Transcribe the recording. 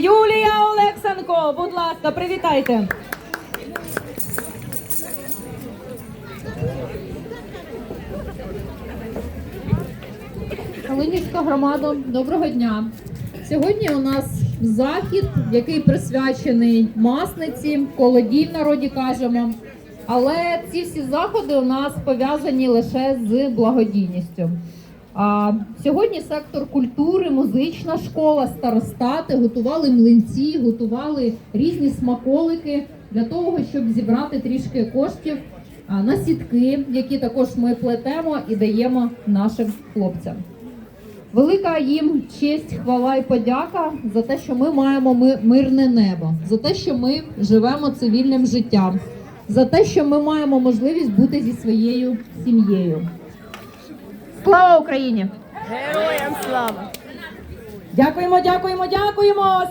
Юлія Олексанко, будь ласка, привітайте. Калинівська громада, доброго дня. Сьогодні у нас захід, який присвячений масниці, колоді в народі кажемо. Але ці всі заходи у нас пов'язані лише з благодійністю. А сьогодні сектор культури, музична школа, старостати готували млинці, готували різні смаколики для того, щоб зібрати трішки коштів на сітки, які також ми плетемо і даємо нашим хлопцям. Велика їм честь, хвала і подяка за те, що ми маємо ми- мирне небо, за те, що ми живемо цивільним життям, за те, що ми маємо можливість бути зі своєю сім'єю. Слава Україні! Героям слава! Дякуємо, дякуємо, дякуємо.